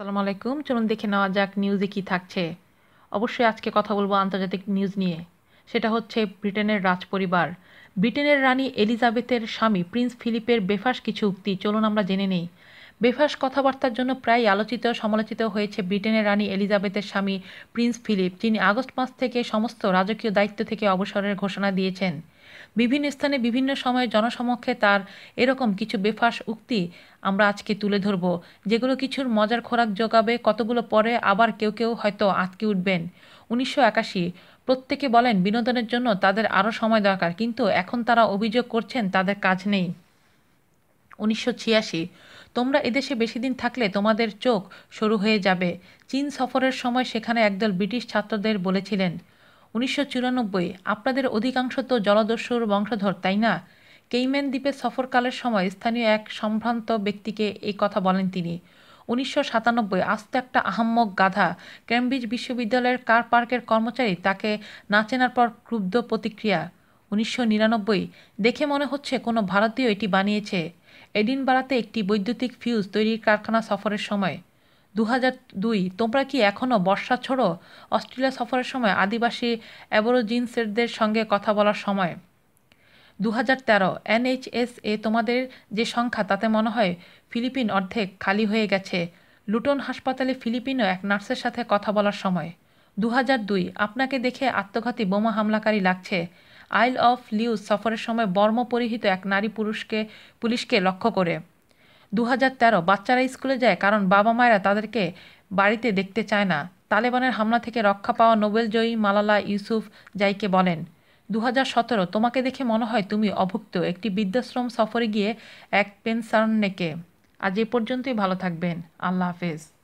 আসসালামু আলাইকুম। চলুন দেখে নেওয়া যাক নিউজে কি থাকছে। অবশ্যই আজকে কথা বলব আন্তর্জাতিক নিউজ নিয়ে। সেটা হচ্ছে ব্রিটেনের রাজ পরিবার ব্রিটেনের রানী এলিজাবেথের স্বামী প্রিন্স ফিলিপের বেফাস কিছু উক্তি। চলুন আমরা জেনে নেই। বেফাস কথাবার্তার জন্য প্রায় আলোচিত, সমালোচিত হয়েছে ব্রিটেনের রানী এলিজাবেথের স্বামী প্রিন্স ফিলিপ, যিনি আগস্ট মাস থেকে সমস্ত রাজকীয় দায়িত্ব থেকে অবসরের ঘোষণা দিয়েছেন। বিভিন্ন স্থানে বিভিন্ন সময়ে জনসমক্ষে তার এরকম কিছু বেফাস উক্তি আমরা আজকে তুলে ধরব, যেগুলো কিছুর মজার খোরাক যোগাবে, কতগুলো পরে আবার কেউ কেউ হয়তো আটকে উঠবেন। উনিশশো একাশি, প্রত্যেকে বলেন বিনোদনের জন্য তাদের আরও সময় দরকার, কিন্তু এখন তারা অভিযোগ করছেন তাদের কাজ নেই। উনিশশো ছিয়াশি। তোমরা এদেশে বেশি দিন থাকলে তোমাদের চোখ সরু হয়ে যাবে। চীন সফরের সময় সেখানে একদল ব্রিটিশ ছাত্রদের বলেছিলেন, উনিশশো চুরানব্বই, আপনাদের অধিকাংশ তো জলদস্যুর বংশধর, তাই না? কেইম্যান দ্বীপে সফরকালের সময় স্থানীয় এক সম্ভ্রান্ত ব্যক্তিকে এই কথা বলেন তিনি, উনিশশো সাতানব্বই, আস্তে একটা আহাম্মক গাধা ক্যামব্রিজ বিশ্ববিদ্যালয়ের কার পার্কের কর্মচারী তাকে না চেনার পর ক্রুব্ধ প্রতিক্রিয়া উনিশশো নিরানব্বই দেখে মনে হচ্ছে কোনো ভারতীয় এটি বানিয়েছে। এডিন এডিনবারাতে একটি বৈদ্যুতিক ফিউজ তৈরির কারখানা সফরের সময়। দু দুই, তোমরা কি এখনও বর্ষা ছোড়ো? অস্ট্রেলিয়া সফরের সময় আদিবাসী অ্যাবরোজিনসেরদের সঙ্গে কথা বলার সময়। দু হাজার তেরো এনএইচএস এ তোমাদের যে সংখ্যা তাতে মনে হয় ফিলিপিন অর্ধেক খালি হয়ে গেছে। লুটন হাসপাতালে ফিলিপিনও এক নার্সের সাথে কথা বলার সময়। দু হাজার দুই, আপনাকে দেখে আত্মঘাতী বোমা হামলাকারী লাগছে। আইল অফ লিউজ সফরের সময় বর্ম পরিহিত এক নারী পুরুষকে, পুলিশকে লক্ষ্য করে। দু হাজার তেরো, বাচ্চারা স্কুলে যায় কারণ বাবা মায়েরা তাদেরকে বাড়িতে দেখতে চায় না। তালেবানের হামলা থেকে রক্ষা পাওয়া নোবেলজয়ী মালালা ইউসুফ জাইকে বলেন দু হাজার সতেরো, তোমাকে দেখে মনে হয় তুমি অভুক্ত। একটি বৃদ্ধাশ্রম সফরে গিয়ে এক পেনসার্নেকে। আজ এ পর্যন্তই ভালো থাকবেন। আল্লাহ হাফেজ।